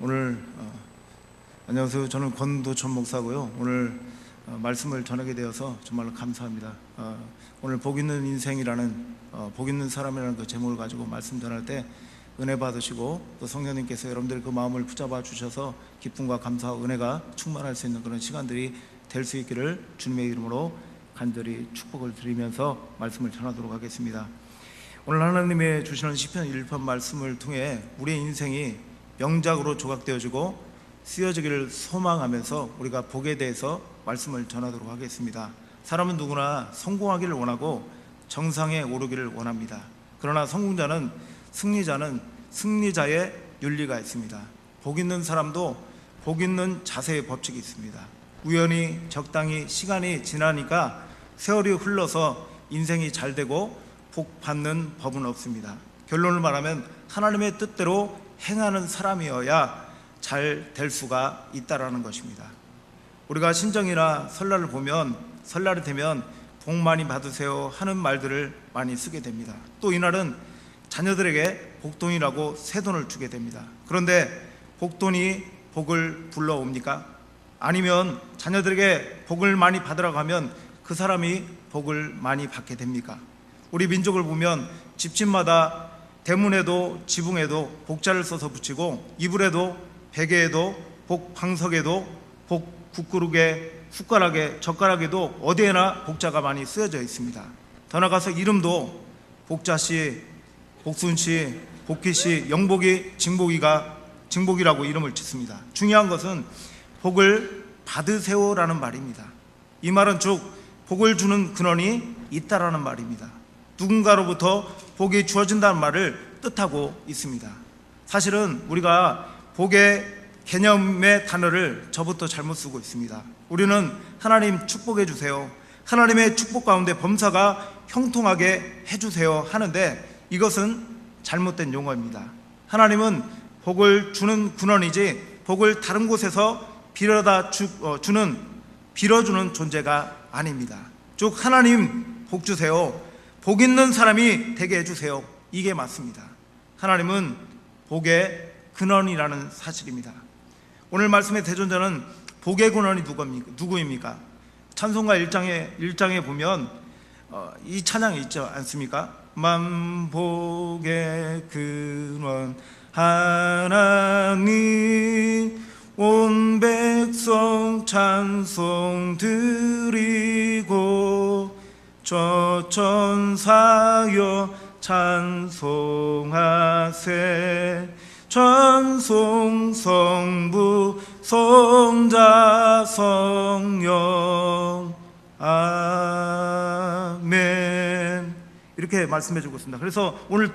오늘 어, 안녕하세요. 저는 권도천 목사고요. 오늘 어, 말씀을 전하게 되어서 정말로 감사합니다. 어, 오늘 복 있는 인생이라는 어, 복 있는 사람이라는 그 제목을 가지고 말씀 전할 때 은혜 받으시고 또 성령님께서 여러분들 그 마음을 붙잡아 주셔서 기쁨과 감사와 은혜가 충만할 수 있는 그런 시간들이 될 수 있기를 주님의 이름으로 간절히 축복을 드리면서 말씀을 전하도록 하겠습니다. 오늘 하나님의 주시는 시편 1편 말씀을 통해 우리의 인생이 명작으로 조각되어지고 쓰여지기를 소망하면서 우리가 복에 대해서 말씀을 전하도록 하겠습니다. 사람은 누구나 성공하기를 원하고 정상에 오르기를 원합니다. 그러나 성공자는 승리자는 승리자의 윤리가 있습니다. 복 있는 사람도 복 있는 자세의 법칙이 있습니다. 우연히 적당히 시간이 지나니까 세월이 흘러서 인생이 잘 되고 복 받는 법은 없습니다. 결론을 말하면 하나님의 뜻대로 행하는 사람이어야 잘 될 수가 있다라는 것입니다. 우리가 신정이나 설날을 보면 설날이 되면 복 많이 받으세요 하는 말들을 많이 쓰게 됩니다. 또 이날은 자녀들에게 복돈이라고 새 돈을 주게 됩니다. 그런데 복돈이 복을 불러옵니까? 아니면 자녀들에게 복을 많이 받으라고 하면 그 사람이 복을 많이 받게 됩니까? 우리 민족을 보면 집집마다 대문에도 지붕에도 복자를 써서 붙이고 이불에도 베개에도 복 방석에도 복 국그릇에 숟가락에 젓가락에도 어디에나 복자가 많이 쓰여져 있습니다. 더 나가서 이름도 복자씨, 복순씨, 복희씨, 영복이, 징복이가 징복이라고 이름을 짓습니다. 중요한 것은 복을 받으세요라는 말입니다. 이 말은 즉 복을 주는 근원이 있다라는 말입니다. 누군가로부터 복이 주어진다는 말을 뜻하고 있습니다. 사실은 우리가 복의 개념의 단어를 저부터 잘못 쓰고 있습니다. 우리는 하나님 축복해 주세요. 하나님의 축복 가운데 범사가 형통하게 해 주세요 하는데 이것은 잘못된 용어입니다. 하나님은 복을 주는 근원이지 복을 다른 곳에서 빌어다 주, 어, 주는 빌어주는 존재가 아닙니다. 즉 하나님 복 주세요. 복 있는 사람이 되게 해주세요. 이게 맞습니다. 하나님은 복의 근원이라는 사실입니다. 오늘 말씀의 대존자는 복의 근원이 누구입니까? 찬송가 1장에 1장에 보면 어, 이 찬양이 있지 않습니까? 만복의 근원 하나님 온 백성 찬송 저 천사여 찬송하세. 찬송 성부 성자 성령. 아멘. 이렇게 말씀해 주고 있습니다. 그래서 오늘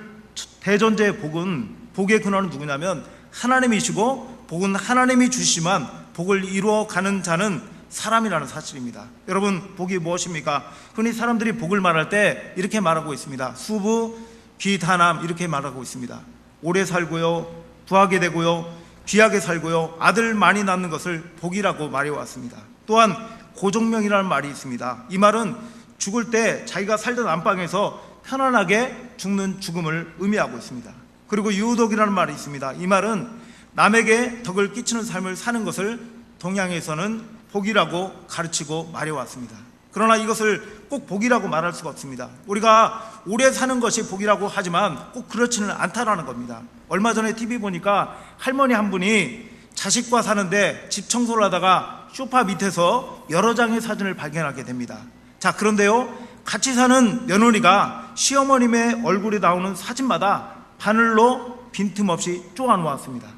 대전제의 복은 복의 근원은 누구냐면 하나님이시고 복은 하나님이 주시만 복을 이루어 가는 자는 사람이라는 사실입니다. 여러분 복이 무엇입니까? 흔히 사람들이 복을 말할 때 이렇게 말하고 있습니다. 수부 귀다남 이렇게 말하고 있습니다. 오래 살고요, 부하게 되고요, 귀하게 살고요, 아들 많이 낳는 것을 복이라고 말해 왔습니다. 또한 고종명이라는 말이 있습니다. 이 말은 죽을 때 자기가 살던 안방에서 편안하게 죽는 죽음을 의미하고 있습니다. 그리고 유독이라는 말이 있습니다. 이 말은 남에게 덕을 끼치는 삶을 사는 것을 동양에서는 복이라고 가르치고 말해왔습니다. 그러나 이것을 꼭 복이라고 말할 수가 없습니다. 우리가 오래 사는 것이 복이라고 하지만 꼭 그렇지는 않다라는 겁니다. 얼마 전에 TV 보니까 할머니 한 분이 자식과 사는데 집 청소를 하다가 소파 밑에서 여러 장의 사진을 발견하게 됩니다. 자, 그런데요. 같이 사는 며느리가 시어머님의 얼굴이 나오는 사진마다 바늘로 빈틈없이 쪼아 놓았습니다.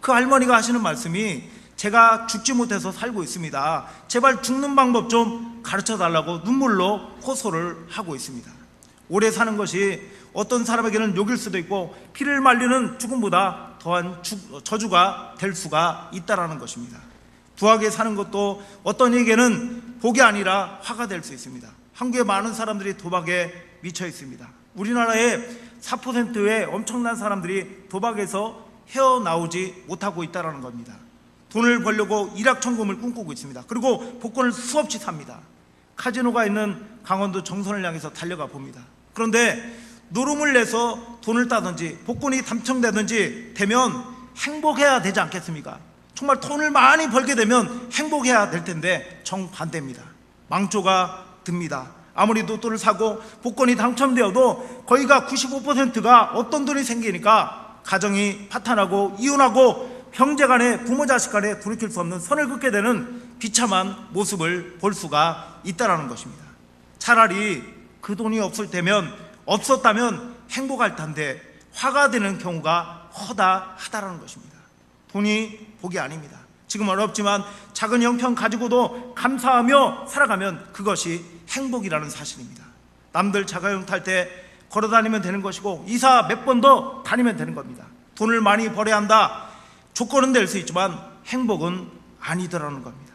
그 할머니가 하시는 말씀이 제가 죽지 못해서 살고 있습니다. 제발 죽는 방법 좀 가르쳐 달라고 눈물로 호소를 하고 있습니다. 오래 사는 것이 어떤 사람에게는 욕일 수도 있고 피를 말리는 죽음보다 더한 죽- 저주가 될 수가 있다라는 것입니다. 부하게 사는 것도 어떤 이에게는 복이 아니라 화가 될 수 있습니다. 한국의 많은 사람들이 도박에 미쳐 있습니다. 우리나라의 4%의 엄청난 사람들이 도박에서 헤어나오지 못하고 있다는 겁니다. 돈을 벌려고 일확천금을 꿈꾸고 있습니다. 그리고 복권을 수없이 삽니다. 카지노가 있는 강원도 정선을 향해서 달려가 봅니다. 그런데 노름을 내서 돈을 따든지 복권이 당첨되든지 되면 행복해야 되지 않겠습니까? 정말 돈을 많이 벌게 되면 행복해야 될 텐데 정반대입니다. 망조가 듭니다. 아무리 로또를 사고 복권이 당첨되어도 거의가 95%가 어떤 돈이 생기니까 가정이 파탄하고 이혼하고 형제 간에 부모 자식 간에 돌이킬 수 없는 선을 긋게 되는 비참한 모습을 볼 수가 있다라는 것입니다. 차라리 그 돈이 없을 때면 없었다면 행복할 텐데 화가 되는 경우가 허다하다라는 것입니다. 돈이 복이 아닙니다. 지금 어렵지만 작은 형편 가지고도 감사하며 살아가면 그것이 행복이라는 사실입니다. 남들 자가용 탈 때 걸어 다니면 되는 것이고 이사 몇 번 더 다니면 되는 겁니다. 돈을 많이 벌어야 한다. 조건은 될 수 있지만 행복은 아니더라는 겁니다.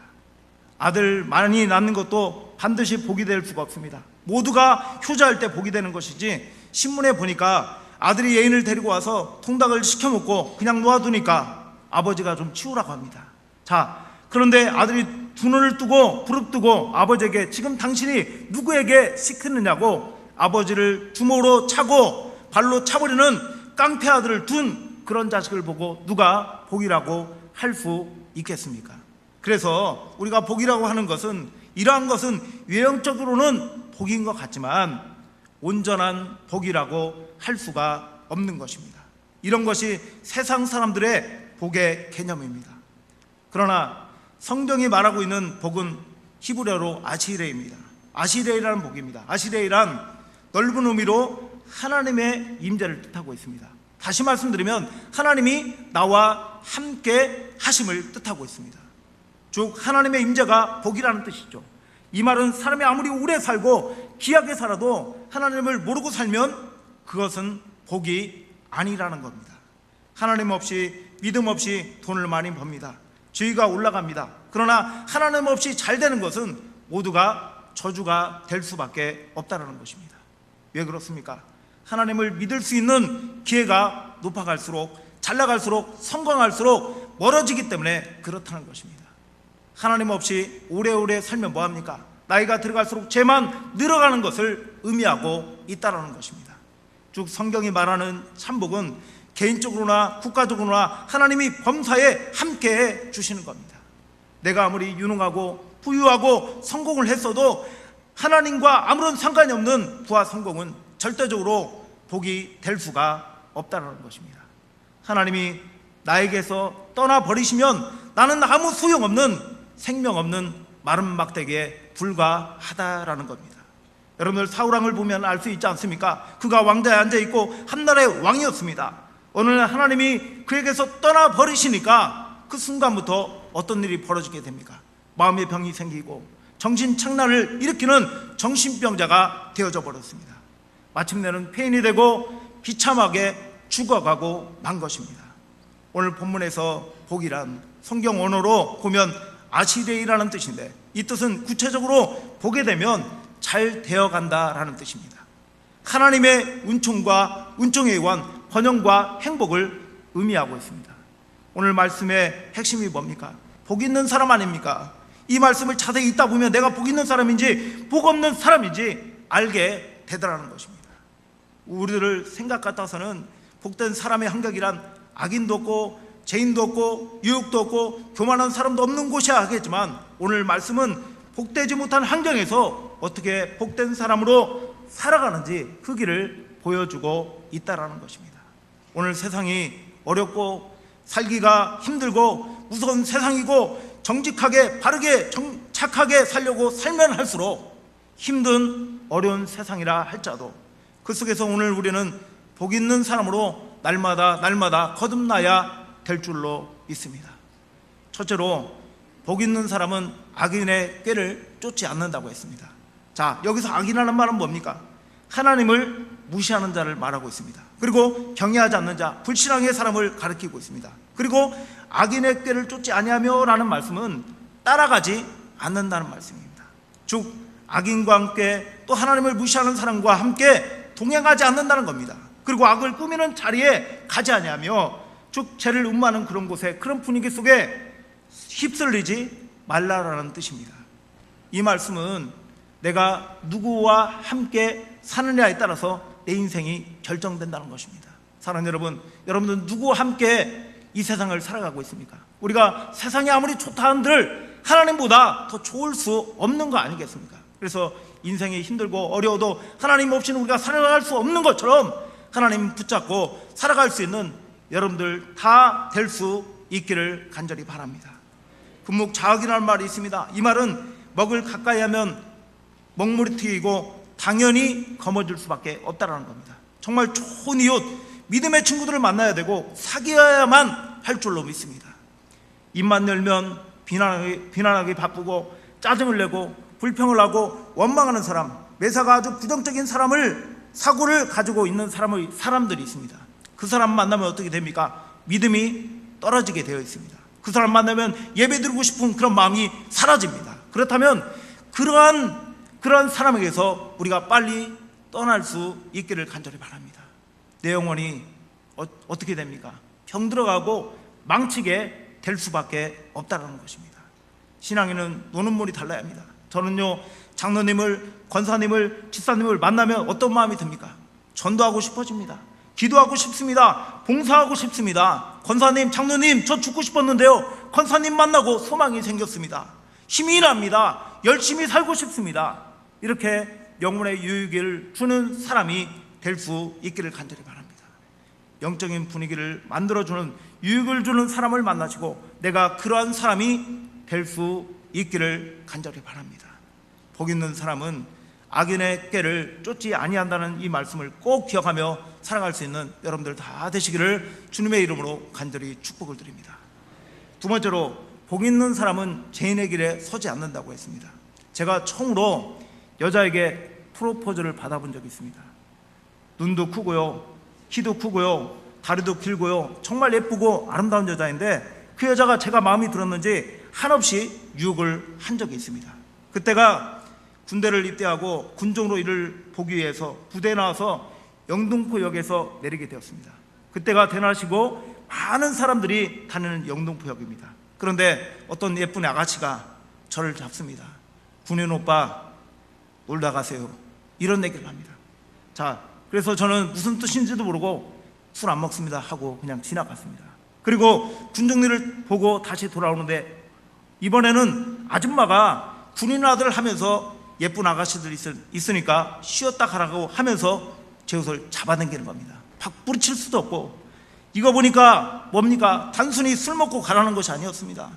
아들 많이 낳는 것도 반드시 복이 될 수가 없습니다. 모두가 효자할 때 복이 되는 것이지 신문에 보니까 아들이 예인을 데리고 와서 통닭을 시켜 먹고 그냥 놓아두니까 아버지가 좀 치우라고 합니다. 자, 그런데 아들이 두 눈을 뜨고 부릅뜨고 아버지에게 지금 당신이 누구에게 시켰느냐고 아버지를 주먹으로 차고 발로 차버리는 깡패 아들을 둔 그런 자식을 보고 누가 복이라고 할 수 있겠습니까? 그래서 우리가 복이라고 하는 것은 이러한 것은 외형적으로는 복인 것 같지만 온전한 복이라고 할 수가 없는 것입니다. 이런 것이 세상 사람들의 복의 개념입니다. 그러나 성경이 말하고 있는 복은 히브리어로 아시레입니다. 아시레이라는 복입니다. 아시레이란 넓은 의미로 하나님의 임재를 뜻하고 있습니다. 다시 말씀드리면 하나님이 나와 함께 하심을 뜻하고 있습니다. 즉 하나님의 임재가 복이라는 뜻이죠. 이 말은 사람이 아무리 오래 살고 귀하게 살아도 하나님을 모르고 살면 그것은 복이 아니라는 겁니다. 하나님 없이 믿음 없이 돈을 많이 법니다. 지위가 올라갑니다. 그러나 하나님 없이 잘 되는 것은 모두가 저주가 될 수밖에 없다는 것입니다. 왜 그렇습니까? 하나님을 믿을 수 있는 기회가 높아갈수록 잘 나갈수록 성공할수록 멀어지기 때문에 그렇다는 것입니다. 하나님 없이 오래오래 살면 뭐합니까? 나이가 들어갈수록 죄만 늘어가는 것을 의미하고 있다는 것입니다. 쭉 성경이 말하는 참복은 개인적으로나 국가적으로나 하나님이 범사에 함께해 주시는 겁니다. 내가 아무리 유능하고 부유하고 성공을 했어도 하나님과 아무런 상관이 없는 부와 성공은 절대적으로 복이 될 수가 없다는 것입니다. 하나님이 나에게서 떠나 버리시면 나는 아무 소용없는 생명 없는 마른 막대기에 불과하다라는 겁니다. 여러분들 사울왕을 보면 알 수 있지 않습니까? 그가 왕자에 앉아 있고 한 나라의 왕이었습니다. 어느 날 하나님이 그에게서 떠나 버리시니까 그 순간부터 어떤 일이 벌어지게 됩니까? 마음의 병이 생기고 정신 착란을 일으키는 정신병자가 되어져 버렸습니다. 마침내는 폐인이 되고 비참하게 죽어가고 만 것입니다. 오늘 본문에서 복이란 성경 언어로 보면 아시레이라는 뜻인데 이 뜻은 구체적으로 보게 되면 잘 되어간다라는 뜻입니다. 하나님의 은총과 은총에 의한 번영과 행복을 의미하고 있습니다. 오늘 말씀의 핵심이 뭡니까? 복 있는 사람 아닙니까? 이 말씀을 자세히 읽다 보면 내가 복 있는 사람인지 복 없는 사람인지 알게 되더라는 것입니다. 우리들 생각 같아서는 복된 사람의 한격이란 악인도 없고 죄인도 없고 유혹도 없고 교만한 사람도 없는 곳이야 하겠지만 오늘 말씀은 복되지 못한 환경에서 어떻게 복된 사람으로 살아가는지 그 길을 보여주고 있다라는 것입니다. 오늘 세상이 어렵고 살기가 힘들고 무서운 세상이고 정직하게 바르게 정, 착하게 살려고 살면 할수록 힘든 어려운 세상이라 할지라도 그 속에서 오늘 우리는 복 있는 사람으로 날마다 날마다 거듭나야 될 줄로 믿습니다. 첫째로 복 있는 사람은 악인의 꾀를 쫓지 않는다고 했습니다. 자, 여기서 악인이라는 말은 뭡니까? 하나님을 무시하는 자를 말하고 있습니다. 그리고 경외하지 않는 자, 불신앙의 사람을 가리키고 있습니다. 그리고 악인의 꾀를 쫓지 아니하며라는 말씀은 따라가지 않는다는 말씀입니다. 즉 악인과 함께 또 하나님을 무시하는 사람과 함께 동행하지 않는다는 겁니다. 그리고 악을 꾸미는 자리에 가지 아니하며 즉 죄를 음모하는 그런 곳에 그런 분위기 속에 휩쓸리지 말라라는 뜻입니다. 이 말씀은 내가 누구와 함께 사느냐에 따라서 내 인생이 결정된다는 것입니다. 사랑하는 여러분, 여러분들 누구와 함께 이 세상을 살아가고 있습니까? 우리가 세상이 아무리 좋다 한들 하나님보다 더 좋을 수 없는 거 아니겠습니까? 그래서 인생이 힘들고 어려워도 하나님 없이는 우리가 살아갈 수 없는 것처럼 하나님 붙잡고 살아갈 수 있는 여러분들 다 될 수 있기를 간절히 바랍니다. 분목 자학이라는 말이 있습니다. 이 말은 먹을 가까이 하면 먹물이 튀기고 당연히 거머쥘 수밖에 없다라는 겁니다. 정말 좋은 이웃, 믿음의 친구들을 만나야 되고 사귀어야만 할 줄로 믿습니다. 입만 열면 비난하기, 비난하기 바쁘고 짜증을 내고 불평을 하고 원망하는 사람, 매사가 아주 부정적인 사람을 사고를 가지고 있는 사람의 사람들이 있습니다. 그 사람 만나면 어떻게 됩니까? 믿음이 떨어지게 되어 있습니다. 그 사람 만나면 예배 드리고 싶은 그런 마음이 사라집니다. 그렇다면 그러한 그러한 사람에게서 우리가 빨리 떠날 수 있기를 간절히 바랍니다. 내 영혼이 어, 어떻게 됩니까? 병들어가고 망치게 될 수밖에 없다는 것입니다. 신앙에는 노는 물이 달라야 합니다. 저는요 장로님을 권사님을 집사님을 만나면 어떤 마음이 듭니까? 전도하고 싶어집니다. 기도하고 싶습니다. 봉사하고 싶습니다. 권사님, 장로님, 저 죽고 싶었는데요. 권사님 만나고 소망이 생겼습니다. 힘이 납니다. 열심히 살고 싶습니다. 이렇게 영혼의 유익을 주는 사람이 될 수 있기를 간절히 바랍니다. 영적인 분위기를 만들어주는 유익을 주는 사람을 만나시고 내가 그러한 사람이 될 수 있기를 간절히 바랍니다. 복 있는 사람은 악인의 깨를 쫓지 아니한다는 이 말씀을 꼭 기억하며 살아갈 수 있는 여러분들 다 되시기를 주님의 이름으로 간절히 축복을 드립니다. 두 번째로 복 있는 사람은 죄인의 길에 서지 않는다고 했습니다. 제가 처음으로 여자에게 프로포즈를 받아본 적이 있습니다. 눈도 크고요, 키도 크고요, 다리도 길고요, 정말 예쁘고 아름다운 여자인데 그 여자가 제가 마음이 들었는지 한없이 유혹을 한 적이 있습니다. 그때가 군대를 입대하고 군종으로 일을 보기 위해서 부대에 나와서 영등포역에서 내리게 되었습니다. 그때가 대낮이고 많은 사람들이 다니는 영등포역입니다. 그런데 어떤 예쁜 아가씨가 저를 잡습니다. 군인 오빠 놀다 가세요. 이런 얘기를 합니다. 자, 그래서 저는 무슨 뜻인지도 모르고 술 안 먹습니다 하고 그냥 지나갔습니다. 그리고 군정리를 보고 다시 돌아오는데 이번에는 아줌마가 군인 아들 하면서 예쁜 아가씨들 있, 으니까 쉬었다 가라고 하면서 제 옷을 잡아당기는 겁니다. 박 뿌리칠 수도 없고 이거 보니까 뭡니까? 단순히 술 먹고 가라는 것이 아니었습니다.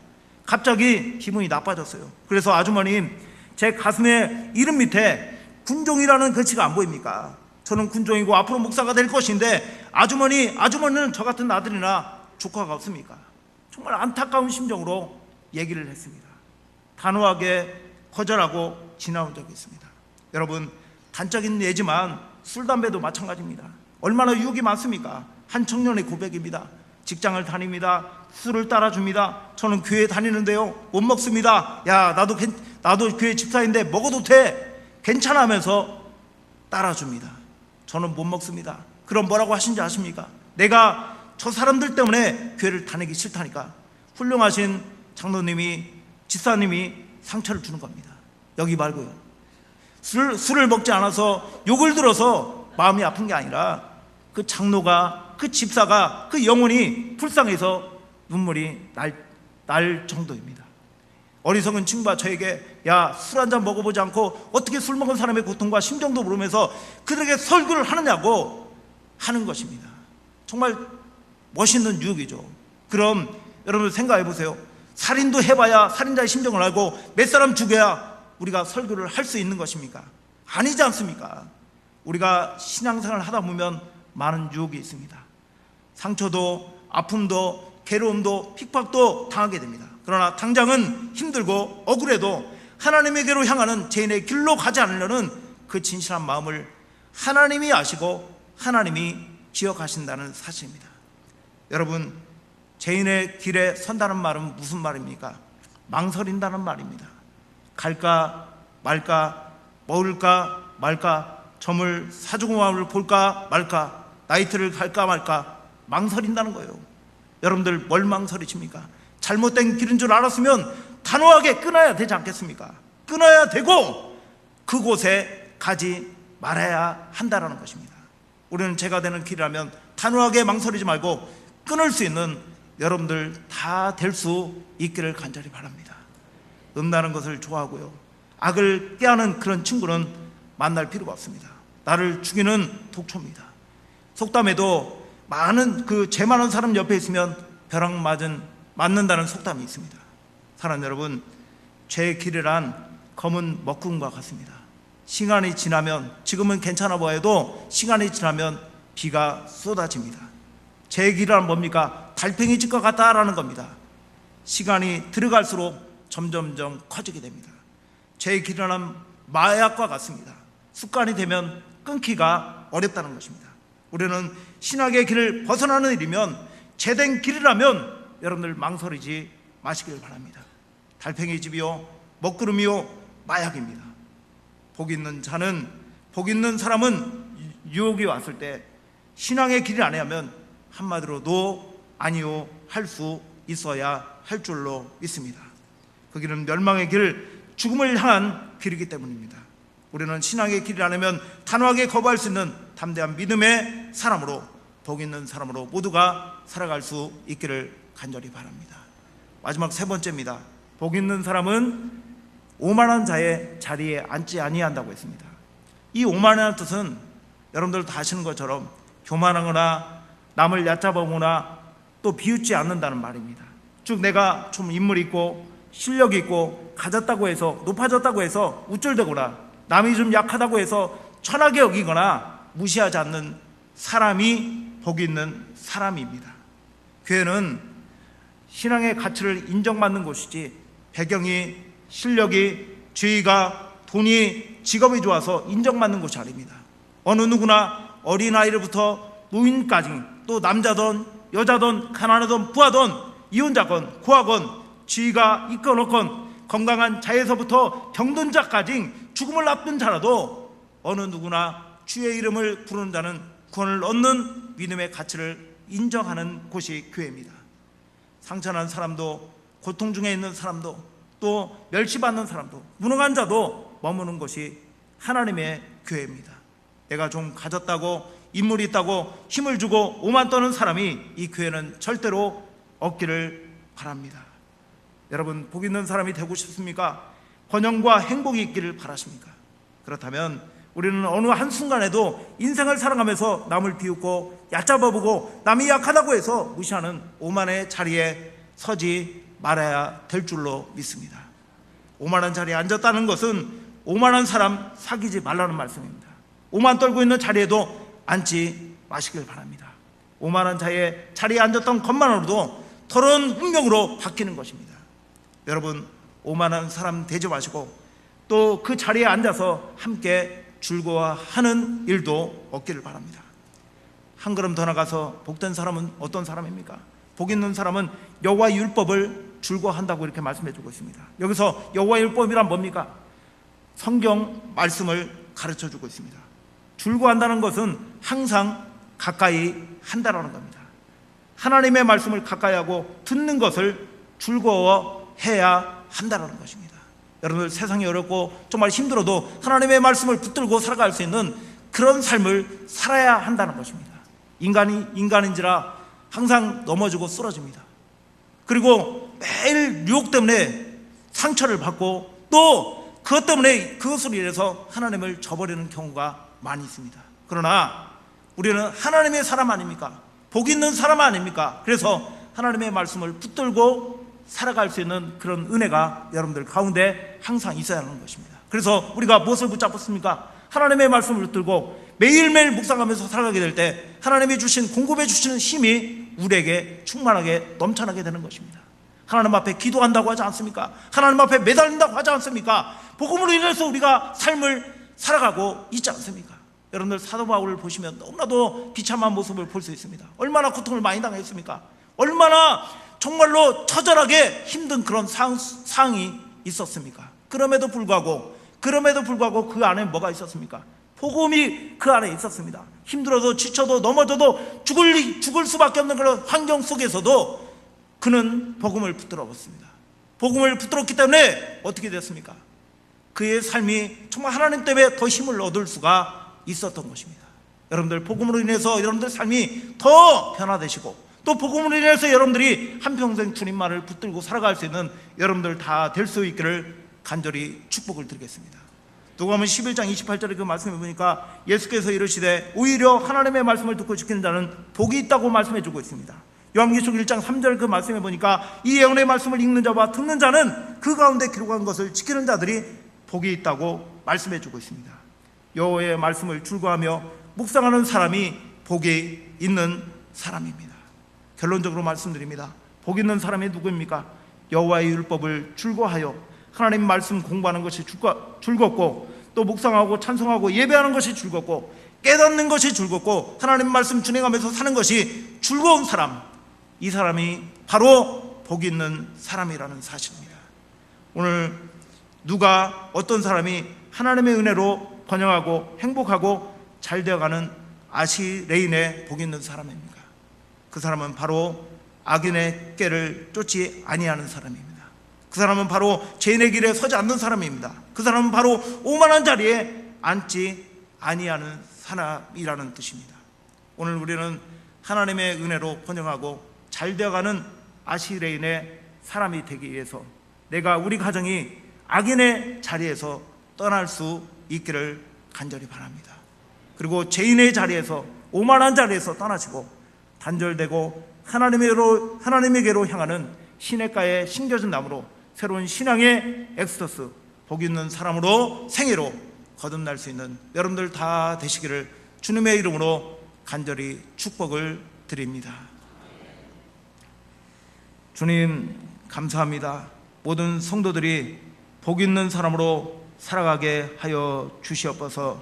갑자기 기분이 나빠졌어요. 그래서 아주머님 제 가슴에 이름 밑에 군종이라는 글씨가 안 보입니까? 저는 군종이고 앞으로 목사가 될 것인데 아주머니 아주머니는 저 같은 아들이나 조카가 없습니까? 정말 안타까운 심정으로 얘기를 했습니다. 단호하게 거절하고 지나온 적이 있습니다. 여러분 단적인 예지만 술 담배도 마찬가지입니다. 얼마나 유혹이 많습니까? 한 청년의 고백입니다. 직장을 다닙니다. 술을 따라줍니다. 저는 교회 다니는데요. 못 먹습니다. 야, 나도 괜- 나도 교회 집사인데 먹어도 돼. 괜찮아 하면서 따라줍니다. 저는 못 먹습니다. 그럼 뭐라고 하신지 아십니까? 내가 저 사람들 때문에 교회를 다니기 싫다니까. 훌륭하신 장로님이 집사님이 상처를 주는 겁니다. 여기 말고요. 술, 술을 먹지 않아서 욕을 들어서 마음이 아픈 게 아니라 그 장로가 그 집사가 그 영혼이 불쌍해서 눈물이 날, 날 정도입니다. 어리석은 친구가 저에게 야 술 한 잔 먹어보지 않고 어떻게 술 먹은 사람의 고통과 심정도 모르면서 그들에게 설교를 하느냐고 하는 것입니다. 정말 멋있는 유혹이죠. 그럼 여러분 생각해 보세요. 살인도 해봐야 살인자의 심정을 알고 몇 사람 죽여야 우리가 설교를 할 수 있는 것입니까? 아니지 않습니까? 우리가 신앙생활을 하다 보면 많은 유혹이 있습니다. 상처도 아픔도 괴로움도 핍박도 당하게 됩니다. 그러나 당장은 힘들고 억울해도 하나님에게로 향하는 죄인의 길로 가지 않으려는 그 진실한 마음을 하나님이 아시고 하나님이 기억하신다는 사실입니다. 여러분, 죄인의 길에 선다는 말은 무슨 말입니까? 망설인다는 말입니다. 갈까 말까 먹을까 말까 점을 사주고 마음을 볼까 말까 나이트를 갈까 말까 망설인다는 거예요. 여러분들 뭘 망설이십니까? 잘못된 길인 줄 알았으면 단호하게 끊어야 되지 않겠습니까? 끊어야 되고 그곳에 가지 말아야 한다라는 것입니다. 우리는 제가 되는 길이라면 단호하게 망설이지 말고 끊을 수 있는 여러분들 다 될 수 있기를 간절히 바랍니다. 음란한 것을 좋아하고요. 악을 꾀하는 그런 친구는 만날 필요가 없습니다. 나를 죽이는 독초입니다. 속담에도 많은 그 죄 많은 사람 옆에 있으면 벼락 맞은 맞는다는 속담이 있습니다. 사랑 여러분, 죄의 길이란 검은 먹구름과 같습니다. 시간이 지나면 지금은 괜찮아 보여도 시간이 지나면 비가 쏟아집니다. 죄의 길이란 뭡니까? 달팽이 집과 같다라는 겁니다. 시간이 들어갈수록 점점점 커지게 됩니다. 죄의 길이란 마약과 같습니다. 습관이 되면 끊기가 어렵다는 것입니다. 우리는 신학의 길을 벗어나는 일이면 제된 길이라면 여러분들 망설이지 마시길 바랍니다. 달팽이 집이요, 먹구름이요, 마약입니다. 복 있는 자는 복 있는 사람은 유혹이 왔을 때 신앙의 길을 안 하면 한마디로도 아니요 할 수 있어야 할 줄로 믿습니다. 그 길은 멸망의 길, 죽음을 향한 길이기 때문입니다. 우리는 신앙의 안 하면 단호하게 거부할 수 있는 담대한 믿음의 사람으로 복 있는 사람으로 모두가 살아갈 수 있기를 간절히 바랍니다. 마지막 세 번째입니다. 복 있는 사람은 오만한 자의 자리에 앉지 아니한다고 했습니다. 이 오만한 뜻은 여러분들 다 아시는 것처럼 교만하거나 남을 얕잡아보거나 또 비웃지 않는다는 말입니다. 즉 내가 좀 인물 있고 실력 있고 가졌다고 해서 높아졌다고 해서 우쭐대거나 남이 좀 약하다고 해서 천하게 여기거나 무시하지 않는 사람이 복 있는 사람입니다. 교회는 신앙의 가치를 인정받는 곳이지 배경이 실력이 지위가 돈이 직업이 좋아서 인정받는 곳이 아닙니다. 어느 누구나 어린아이로부터 노인까지 또 남자든 여자든 가난하든 부하든 이혼자건 고아건 지위가 있건 없건 건강한 자에서부터 병든 자까지 죽음을 앞둔 자라도 어느 누구나 주의 이름을 부르는 자는 구원을 얻는 믿음의 가치를 인정하는 곳이 교회입니다. 상처난 사람도 고통 중에 있는 사람도 또 멸시받는 사람도 무능한 자도 머무는 곳이 하나님의 교회입니다. 내가 좀 가졌다고 인물이 있다고 힘을 주고 오만 떠는 사람이 이 교회는 절대로 없기를 바랍니다. 여러분 복 있는 사람이 되고 싶습니까? 번영과 행복이 있기를 바라십니까? 그렇다면 우리는 어느 한순간에도 인생을 살아가면서 남을 비웃고 얕잡아보고 남이 약하다고 해서 무시하는 오만의 자리에 서지 말아야 될 줄로 믿습니다. 오만한 자리에 앉았다는 것은 오만한 사람 사귀지 말라는 말씀입니다. 오만 떨고 있는 자리에도 앉지 마시길 바랍니다. 오만한 자의 자리에 앉았던 것만으로도 더러운 운명으로 바뀌는 것입니다. 여러분 오만한 사람 되지 마시고 또 그 자리에 앉아서 함께 즐거워하는 일도 없기를 바랍니다. 한 걸음 더 나가서 복된 사람은 어떤 사람입니까? 복 있는 사람은 여호와 율법을 즐거워한다고 이렇게 말씀해 주고 있습니다. 여기서 여호와 율법이란 뭡니까? 성경 말씀을 가르쳐 주고 있습니다. 즐거워한다는 것은 항상 가까이 한다라는 겁니다. 하나님의 말씀을 가까이 하고 듣는 것을 즐거워해야 한다라는 것입니다. 여러분들 세상이 어렵고 정말 힘들어도 하나님의 말씀을 붙들고 살아갈 수 있는 그런 삶을 살아야 한다는 것입니다. 인간이 인간인지라 항상 넘어지고 쓰러집니다. 그리고 매일 유혹 때문에 상처를 받고 또 그것 때문에 그것으로 인해서 하나님을 저버리는 경우가 많이 있습니다. 그러나 우리는 하나님의 사람 아닙니까? 복 있는 사람 아닙니까? 그래서 하나님의 말씀을 붙들고 살아갈 수 있는 그런 은혜가 여러분들 가운데 항상 있어야 하는 것입니다. 그래서 우리가 무엇을 붙잡았습니까? 하나님의 말씀을 붙들고 매일매일 묵상하면서 살아가게 될 때 하나님이 주신 공급해 주시는 힘이 우리에게 충만하게 넘쳐나게 되는 것입니다. 하나님 앞에 기도한다고 하지 않습니까? 하나님 앞에 매달린다고 하지 않습니까? 복음으로 인해서 우리가 삶을 살아가고 있지 않습니까? 여러분들 사도 바울을 보시면 너무나도 비참한 모습을 볼 수 있습니다. 얼마나 고통을 많이 당했습니까? 얼마나 정말로 처절하게 힘든 그런 상, 상이 있었습니까? 그럼에도 불구하고 그럼에도 불구하고 그 안에 뭐가 있었습니까? 복음이 그 안에 있었습니다. 힘들어도 지쳐도 넘어져도 죽을 죽을 수밖에 없는 그런 환경 속에서도 그는 복음을 붙들어봤습니다. 복음을 붙들었기 때문에 어떻게 됐습니까? 그의 삶이 정말 하나님 때문에 더 힘을 얻을 수가 있었던 것입니다. 여러분들 복음으로 인해서 여러분들 삶이 더 변화되시고 또 복음으로 인해서 여러분들이 한평생 주님만을 붙들고 살아갈 수 있는 여러분들 다 될 수 있기를 간절히 축복을 드리겠습니다. 누가복음 11장 28절에 그 말씀을 보니까 예수께서 이르시되 오히려 하나님의 말씀을 듣고 지키는 자는 복이 있다고 말씀해 주고 있습니다. 요한계시록 1장 3절 그 말씀에 보니까 이 예언의 말씀을 읽는 자와 듣는 자는 그 가운데 기록한 것을 지키는 자들이 복이 있다고 말씀해 주고 있습니다. 여호와의 말씀을 출구하며 묵상하는 사람이 복이 있는 사람입니다. 결론적으로 말씀드립니다. 복 있는 사람이 누구입니까? 여호와의 율법을 출구하여 하나님 말씀 공부하는 것이 즐겁고 또 묵상하고 찬송하고 예배하는 것이 즐겁고 깨닫는 것이 즐겁고 하나님 말씀 준행하면서 사는 것이 즐거운 사람 이 사람이 바로 복 있는 사람이라는 사실입니다. 오늘 누가 어떤 사람이 하나님의 은혜로 번영하고 행복하고 잘 되어가는 아시레인의 복 있는 사람입니까? 그 사람은 바로 악인의 깨를 쫓지 아니하는 사람입니다. 그 사람은 바로 죄인의 길에 서지 않는 사람입니다. 그 사람은 바로 오만한 자리에 앉지 아니하는 사람이라는 뜻입니다. 오늘 우리는 하나님의 은혜로 번영하고 잘 되어가는 아시레인의 사람이 되기 위해서 내가 우리 가정이 악인의 자리에서 떠날 수 있기를 간절히 바랍니다. 그리고 죄인의 자리에서 오만한 자리에서 떠나시고 단절되고 하나님에게로 하나님에게로 향하는 시냇가에 심겨진 나무로 새로운 신앙의 엑스터스 복 있는 사람으로 생애로 거듭날 수 있는 여러분들 다 되시기를 주님의 이름으로 간절히 축복을 드립니다. 주님 감사합니다. 모든 성도들이 복 있는 사람으로 살아가게 하여 주시옵소서.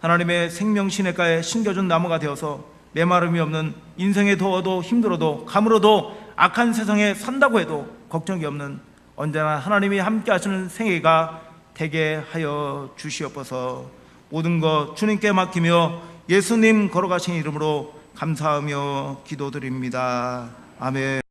하나님의 생명 시냇가에 심겨준 나무가 되어서 메마름이 없는 인생에 더워도 힘들어도 가물어도 악한 세상에 산다고 해도 걱정이 없는 언제나 하나님이 함께 하시는 생애가 되게 하여 주시옵소서. 모든 것 주님께 맡기며 예수님 걸어가신 이름으로 감사하며 기도드립니다. 아멘.